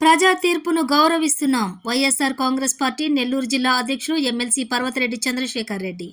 ప్రజా తీర్పును గౌరవిస్తున్నాం వైఎస్ఆర్ కాంగ్రెస్ పార్టీ నెల్లూరు జిల్లా అధ్యక్షులు MLC Parvathireddy Chandrasekhar Reddy.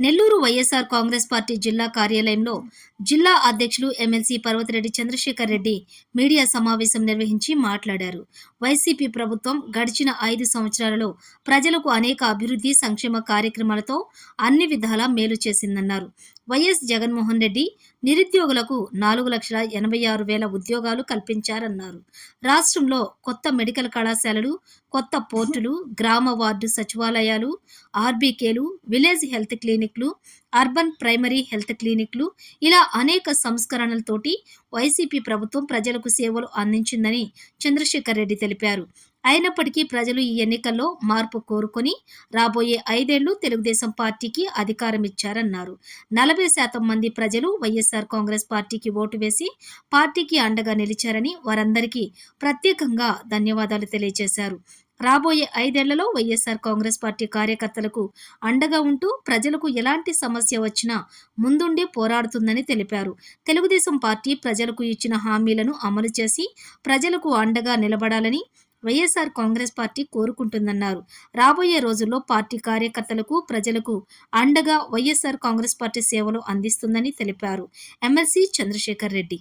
Nellore YSR Congress party జిల్లా కార్యాలయంలో జిల్లా అధ్యక్షులు ఎమ్మెల్సీ పర్వతిరెడ్డి చంద్రశేఖర్ రెడ్డి మీడియా సమావేశం నిర్వహించి మాట్లాడారు. వైసీపీ ప్రభుత్వం గడిచిన ఐదు సంవత్సరాలలో ప్రజలకు అనేక అభివృద్ధి సంక్షేమ కార్యక్రమాలతో అన్ని విధాలా మేలు చేసిందన్నారు. వైఎస్ జగన్మోహన్ రెడ్డి నిరుద్యోగులకు నాలుగు లక్షల ఎనభై ఆరు వేల ఉద్యోగాలు కల్పించారన్నారు. రాష్ట్రంలో కొత్త మెడికల్ కళాశాలలు కొత్త పోర్టులు గ్రామ వార్డు సచివాలయాలు ఆర్బీకేలు విలేజ్ హెల్త్ క్లినిక్లు అర్బన్ ప్రైమరీ హెల్త్ క్లినిక్లు ఇలా అనేక సంస్కరణలతోటి వైసీపీ ప్రభుత్వం ప్రజలకు సేవలు అందించిందని చంద్రశేఖర్ రెడ్డి తెలిపారు. అయినప్పటికీ ప్రజలు ఈ ఎన్నికల్లో మార్పు కోరుకొని రాబోయే ఐదేళ్ళు తెలుగుదేశం పార్టీకి అధికారం ఇచ్చారన్నారు నలభై శాతం మంది ప్రజలు వైఎస్ఆర్ కాంగ్రెస్ పార్టీకి ఓటు వేసి పార్టీకి అండగా నిలిచారని వారందరికీ ప్రత్యేకంగా ధన్యవాదాలు తెలియజేశారు. రాబోయే ఐదేళ్ళలో వైఎస్ఆర్ కాంగ్రెస్ పార్టీ కార్యకర్తలకు అండగా ఉంటూ ప్రజలకు ఎలాంటి సమస్య వచ్చినా ముందుండి పోరాడుతుందని తెలిపారు. తెలుగుదేశం పార్టీ ప్రజలకు ఇచ్చిన హామీలను అమలు చేసి ప్రజలకు అండగా నిలబడాలని వైఎస్ఆర్ కాంగ్రెస్ పార్టీ కోరుకుంటుందన్నారు. రాబోయే రోజుల్లో పార్టీ కార్యకర్తలకు ప్రజలకు అండగా వైఎస్ఆర్ కాంగ్రెస్ పార్టీ సేవలు అందిస్తుందని తెలిపారు. ఎమ్మెల్సీ చంద్రశేఖర్ రెడ్డి.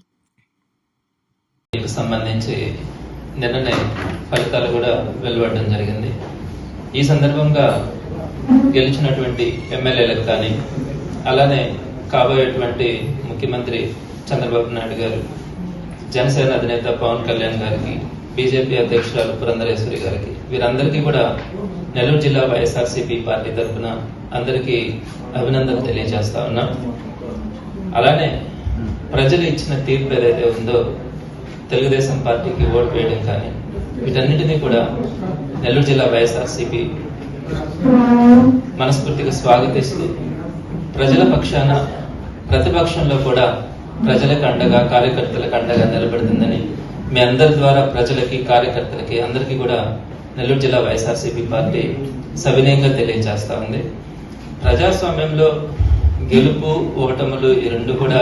సంబంధించి నిన్ననే ఫలితాలు కూడా వెలువడడం జరిగింది. ఈ సందర్భంగా గెలిచినటువంటి ఎమ్మెల్యేలకు కానీ అలానే కాబోయేటువంటి ముఖ్యమంత్రి చంద్రబాబు నాయుడు గారు జనసేన అధినేత పవన్ కళ్యాణ్ గారికి బీజేపీ అధ్యక్షురాలు పురంధరేశ్వరి గారికి వీరందరికీ కూడా నెల్లూరు జిల్లా వైఎస్ఆర్సీపీ పార్టీ తరఫున అందరికీ అభినందనలు తెలియజేస్తా ఉన్నాం. అలానే ప్రజలు ఇచ్చిన తీర్పు ఏదైతే ఉందో తెలుగుదేశం పార్టీకి ఓటు వేయడం కానీ వీటన్నిటినీ కూడా నెల్లూరు జిల్లా వైఎస్ఆర్సీపీ మనస్ఫూర్తిగా స్వాగతిస్తూ ప్రజల పక్షాన ప్రతిపక్షంలో కూడా ప్రజలకు అండగా కార్యకర్తలకు అండగా నిలబడుతుందని మీ అందరి ద్వారా ప్రజలకి కార్యకర్తలకి అందరికీ కూడా నెల్లూరు జిల్లా వైఎస్ఆర్సీపీ పార్టీ సవినయంగా తెలియజేస్తా ఉంది. ప్రజాస్వామ్యంలో గెలుపు ఓటములు ఈ రెండు కూడా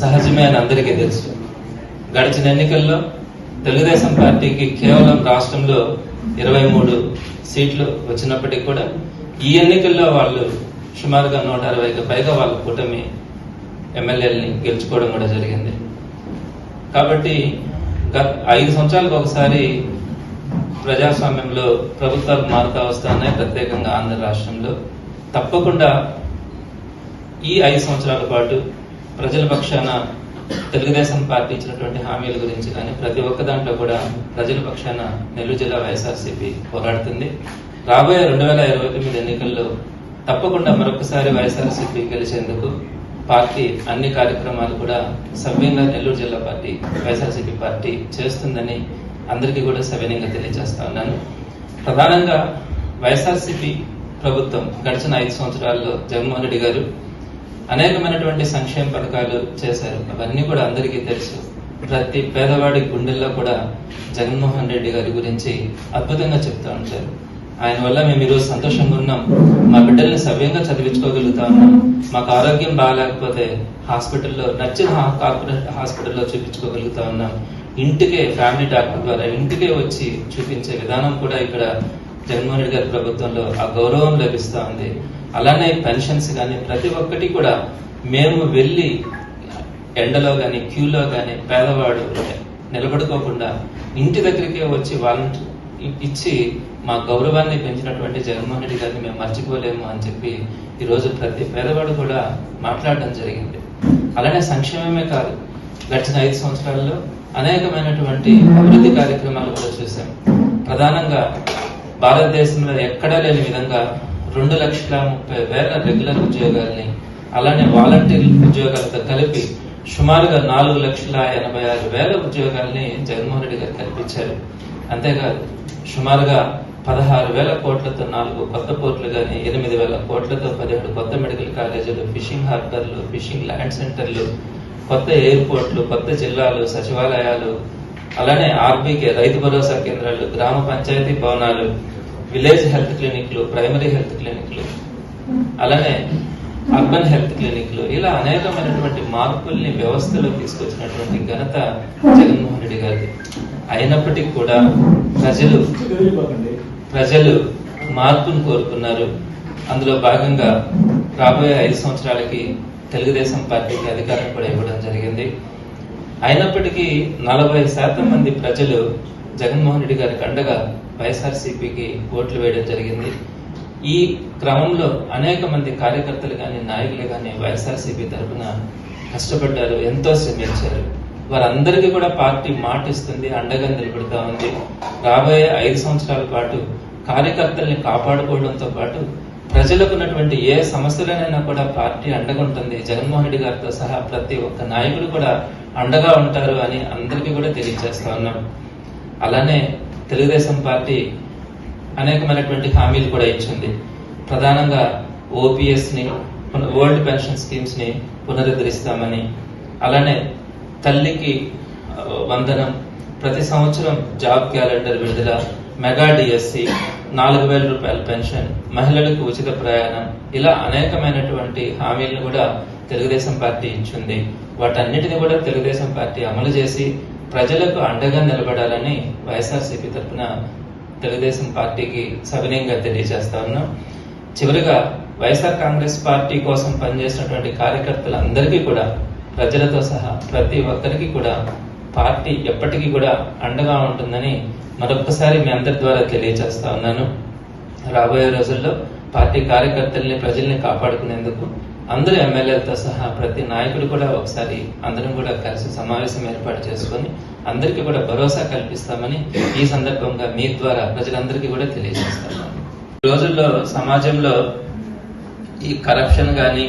సహజమే అని అందరికీ తెలుసు. గడిచిన ఎన్నికల్లో తెలుగుదేశం పార్టీకి కేవలం రాష్ట్రంలో ఇరవై మూడు సీట్లు వచ్చినప్పటికీ కూడా ఈ ఎన్నికల్లో వాళ్ళు సుమారుగా నూట అరవైకి పైగా వాళ్ళ కూటమి ఎమ్మెల్యేలని గెలుచుకోవడం కూడా జరిగింది. కాబట్టి గత ఐదు సంవత్సరాలకు ఒకసారి ప్రజాస్వామ్యంలో ప్రభుత్వాలు మారుతా వస్తున్నాయి ప్రత్యేకంగా ఆంధ్ర రాష్ట్రంలో. తప్పకుండా ఈ ఐదు సంవత్సరాల పాటు ప్రజల పక్షాన తెలుగుదేశం పార్టీ ఇచ్చినటువంటి హామీల గురించి కానీ ప్రతి ఒక్క దాంట్లో కూడా ప్రజల పక్షాన నెల్లూరు జిల్లా వైఎస్ఆర్సీపీ పోరాడుతుంది. రాబోయే రెండు వేల ఇరవై తొమ్మిది ఎన్నికల్లో తప్పకుండా మరొకసారి వైఎస్ఆర్సీపీ గెలిచేందుకు పార్టీ అన్ని కార్యక్రమాలు కూడా సవ్యంగా నెల్లూరు జిల్లా పార్టీ వైఎస్ఆర్సీపీ పార్టీ చేస్తుందని అందరికీ కూడా సవినయంగా తెలియజేస్తా ఉన్నాను. ప్రధానంగా వైఎస్ఆర్సీపీ ప్రభుత్వం గడిచిన ఐదు సంవత్సరాల్లో జగన్మోహన్ రెడ్డి గారు అనేకమైనటువంటి సంక్షేమ పథకాలు చేశారు. అవన్నీ కూడా అందరికీ తెలుసు. ప్రతి పేదవాడి గుండెల్లో కూడా జగన్మోహన్ రెడ్డి గారి గురించి అద్భుతంగా చెప్తూ ఉంటారు. ఆయన వల్ల మేము ఈరోజు సంతోషంగా ఉన్నాం. మా బిడ్డల్ని సవ్యంగా చదివించుకోగలుగుతా ఉన్నాం. మాకు ఆరోగ్యం బాగాలేకపోతే హాస్పిటల్లో నచ్చిన కార్పొరేట్ హాస్పిటల్లో చూపించుకోగలుగుతా ఉన్నాం. ఇంటికే ఫ్యామిలీ డాక్టర్ ద్వారా ఇంటికే వచ్చి చూపించే విధానం కూడా ఇక్కడ జగన్మోహన్ రెడ్డి గారి ప్రభుత్వంలో ఆ గౌరవం లభిస్తూ ఉంది. అలానే పెన్షన్స్ కానీ ప్రతి ఒక్కటి కూడా మేము వెళ్ళి ఎండలో కానీ క్యూలో కానీ పేదవాడు నిలబడుకోకుండా ఇంటి దగ్గరికే వచ్చి వాళ్ళని ఇచ్చి మా గౌరవాన్ని పెంచినటువంటి జగన్మోహన్ రెడ్డి గారిని మేము మర్చిపోలేము అని చెప్పి ఈరోజు ప్రతి పేదవాడు కూడా మాట్లాడడం జరిగింది. అలానే సంక్షేమమే కాదు గడిచిన ఐదు సంవత్సరాల్లో అనేకమైనటువంటి అభివృద్ధి కార్యక్రమాలు కూడా చూసాం ప్రధానంగా భారతదేశంలో ఎక్కడా లేని విధంగా రెండు లక్షల ముప్పై వేల రెగ్యులర్ ఉద్యోగాల్ని అలానే వాలంటీర్ ఉద్యోగాలతో కలిపి సుమారుగా నాలుగు లక్షల ఎనభై ఆరు వేల ఉద్యోగాల్ని జగన్మోహన్ రెడ్డి గారు కల్పించారు. అంతేకాదు సుమారుగా పదహారు వేల కోట్లతో నాలుగు కొత్త పోర్టులు కానీ ఎనిమిది వేల కోట్లతో పదిహేడు కొత్త మెడికల్ కాలేజీలు ఫిషింగ్ హార్బర్లు ఫిషింగ్ ల్యాండ్ సెంటర్లు కొత్త ఎయిర్పోర్ట్లు కొత్త జిల్లాలు సచివాలయాలు అలానే ఆర్బీకే రైతు భరోసా కేంద్రాలు గ్రామ పంచాయతీ భవనాలు విలేజ్ హెల్త్ క్లినిక్లు ప్రైమరీ హెల్త్ క్లినిక్లు అలానే అర్బన్ హెల్త్ క్లినిక్లు. ఇలా అనేకమైనటువంటి మార్పుల్ని వ్యవస్థలో తీసుకొచ్చినటువంటి ఘనత జగన్మోహన్ రెడ్డి గారిది. అయినప్పటికీ కూడా ప్రజలు ప్రజలు మార్పును కోరుకున్నారు. అందులో భాగంగా రాబోయే ఐదు సంవత్సరాలకి తెలుగుదేశం పార్టీకి అధికారం కూడా ఇవ్వడం జరిగింది. అయినప్పటికీ నలభై శాతం మంది ప్రజలు జగన్మోహన్ రెడ్డి గారికి అండగా వైఎస్ఆర్సీపీకి ఓట్లు వేయడం జరిగింది. ఈ క్రమంలో అనేక మంది కార్యకర్తలు కానీ నాయకులు కానీ వైఎస్ఆర్సీపీ తరఫున కష్టపడ్డారు ఎంతో శ్రమించారు. వారందరికీ కూడా పార్టీ మాటిస్తుంది అండగా నిలబెడతా ఉంది. రాబోయే ఐదు సంవత్సరాల పాటు కార్యకర్తల్ని కాపాడుకోవడంతో పాటు ప్రజలకు ఉన్నటువంటి ఏ సమస్యలనైనా కూడా పార్టీ అండగుంటుంది. జగన్మోహన్ రెడ్డి గారితో సహా ప్రతి ఒక్క నాయకుడు కూడా అండగా ఉంటారు అని అందరికీ కూడా తెలియజేస్తా ఉన్నాం. అలానే తెలుగుదేశం పార్టీ అనేకమైనటువంటి హామీలు కూడా ఇచ్చింది. ప్రధానంగా ఓపీఎస్ని ఓల్డ్ పెన్షన్ స్కీమ్స్ని పునరుద్ధరిస్తామని అలానే తల్లికి వందనం ప్రతి సంవత్సరం జాబ్ క్యాలెండర్ విడుదల మెగా డిఎస్సి నాలుగు వేల రూపాయల పెన్షన్ మహిళలకు ఉచిత ప్రయాణం ఇలా అనేకమైనటువంటి హామీలను కూడా తెలుగుదేశం పార్టీ ఇచ్చింది. వాటన్నిటిని కూడా తెలుగుదేశం పార్టీ అమలు చేసి ప్రజలకు అండగా నిలబడాలని వైఎస్ఆర్సీపీ తరఫున తెలుగుదేశం పార్టీకి సవినయంగా తెలియజేస్తా ఉన్నాం. చివరిగా వైఎస్ఆర్ కాంగ్రెస్ పార్టీ కోసం పనిచేసినటువంటి కార్యకర్తలందరికీ కూడా ప్రజలతో సహా ప్రతి ఒక్కరికి కూడా పార్టీ ఎప్పటికీ కూడా అండగా ఉంటుందని మరొక్కసారి మీ అందరి ద్వారా తెలియజేస్తా ఉన్నాను. రాబోయే రోజుల్లో పార్టీ కార్యకర్తల్ని ప్రజల్ని కాపాడుకునేందుకు అందరూ ఎమ్మెల్యేలతో సహా ప్రతి నాయకుడు కూడా ఒకసారి అందరం కూడా కలిసి సమావేశం ఏర్పాటు చేసుకొని అందరికీ కూడా భరోసా కల్పిస్తామని ఈ సందర్భంగా మీ ద్వారా ప్రజలందరికీ కూడా తెలియజేస్తాను ఈ రోజుల్లో సమాజంలో ఈ కరప్షన్ కానీ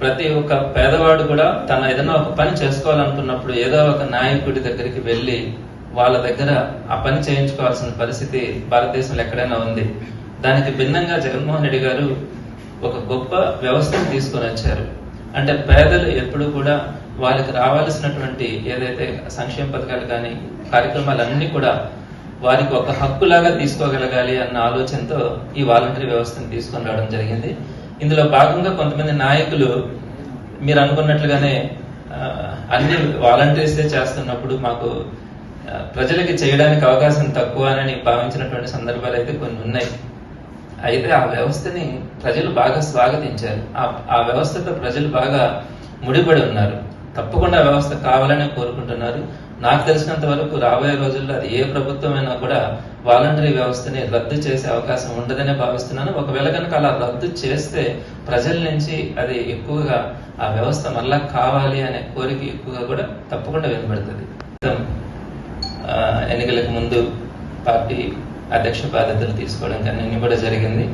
ప్రతి ఒక్క పేదవాడు కూడా తన ఏదైనా ఒక పని చేసుకోవాలనుకున్నప్పుడు ఏదో ఒక నాయకుడి దగ్గరికి వెళ్ళి వాళ్ళ దగ్గర ఆ పని చేయించుకోవాల్సిన పరిస్థితి భారతదేశంలో ఎక్కడైనా ఉంది. దానికి భిన్నంగా జగన్మోహన్ రెడ్డి గారు ఒక గొప్ప వ్యవస్థను తీసుకొని వచ్చారు. అంటే పేదలు ఎప్పుడు కూడా వాళ్ళకి రావాల్సినటువంటి ఏదైతే సంక్షేమ పథకాలు కానీ కార్యక్రమాలన్నీ కూడా వారికి ఒక హక్కులాగా తీసుకోగలగాలి అన్న ఆలోచనతో ఈ వాలంటరీ వ్యవస్థను తీసుకొని రావడం జరిగింది. ఇందులో భాగంగా కొంతమంది నాయకులు మీరు అనుకున్నట్లుగానే అన్ని వాలంటీర్సే చేస్తున్నప్పుడు మాకు ప్రజలకి చేయడానికి అవకాశం తక్కువ అని భావించినటువంటి సందర్భాలు అయితే కొన్ని ఉన్నాయి. అయితే ఆ వ్యవస్థని ప్రజలు బాగా స్వాగతించారు. ఆ- వ్యవస్థతో ప్రజలు బాగా ముడిపడి ఉన్నారు. తప్పకుండా వ్యవస్థ కావాలని కోరుకుంటున్నారు. నాకు తెలిసినంత వరకు రాబోయే రోజుల్లో అది ఏ ప్రభుత్వమైనా కూడా వాలంటరీ వ్యవస్థని రద్దు చేసే అవకాశం ఉండదనే భావిస్తున్నాను. ఒకవేళ కనుక అలా రద్దు చేస్తే ప్రజల నుంచి అది ఎక్కువగా ఆ వ్యవస్థ మళ్ళా కావాలి అనే కోరిక ఎక్కువగా కూడా తప్పకుండా వినబడుతుంది ఎన్నికలకు ముందు పార్టీ అధ్యక్ష బాధ్యతలు తీసుకోవడం కానీ కూడా జరిగింది.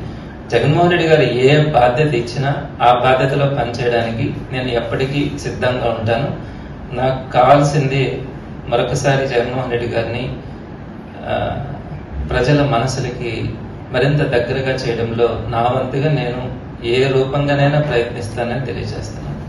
జగన్మోహన్ రెడ్డి గారు ఏ బాధ్యత ఇచ్చినా ఆ బాధ్యతలో పనిచేయడానికి నేను ఎప్పటికీ సిద్ధంగా ఉంటాను. నాకు కావాల్సింది మరొకసారి జగన్మోహన్ రెడ్డి గారిని ప్రజల మనసులకి మరింత దగ్గరగా చేయడంలో నా వంతుగా నేను ఏ రూపంగానైనా ప్రయత్నిస్తానని తెలియజేస్తున్నాను.